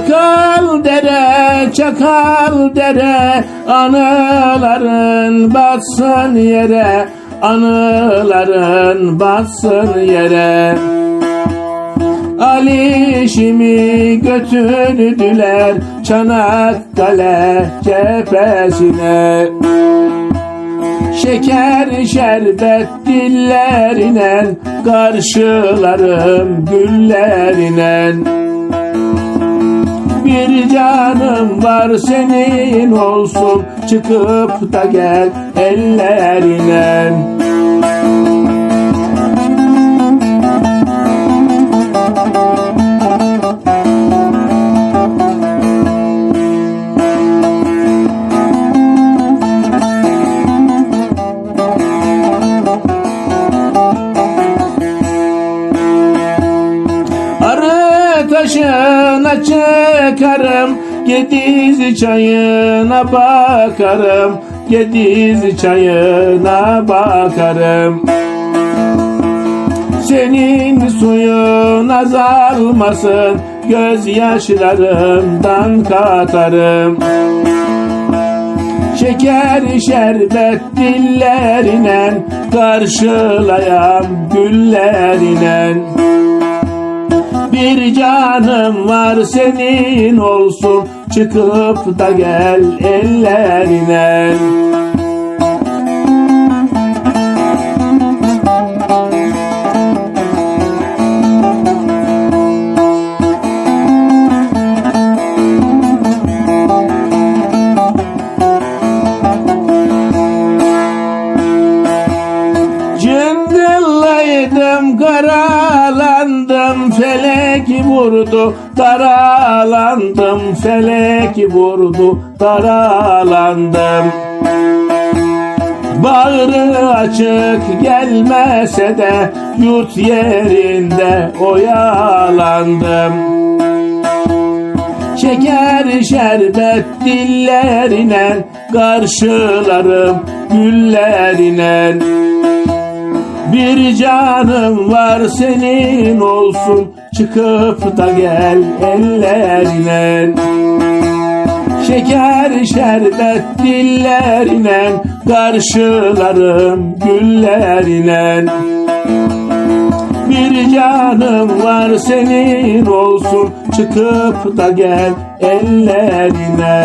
akal dere Anıların batsın yere Anıların batsın yere. Alişimi götürdüler Çanakkale cephesine. Şeker şerbet dillerine Karşılarım güllerine Bir canım var senin olsun. Çıkıp da gel ellerine. Arı çıkarım Gediz çayına bakarım Gediz çayına bakarım. Senin suyun azalmasın Gözyaşlarımdan katarım. Şeker şerbet dillerine Karşılayam güllerine bir canım var senin olsun. Çıkıp da gel ellerine Cıngıllaydım karalandım felek vurdu daralandım felek vurdu daralandım. Bağrı açık gelmese de yurt yerinde oyalandım. Şeker şerbet dillerine karşılarım güllerine bir canım var senin olsun. Çıkıp da gel ellerine Şeker şerbet dillerine Karşılarım güllerine Bir canım var senin olsun. Çıkıp da gel ellerine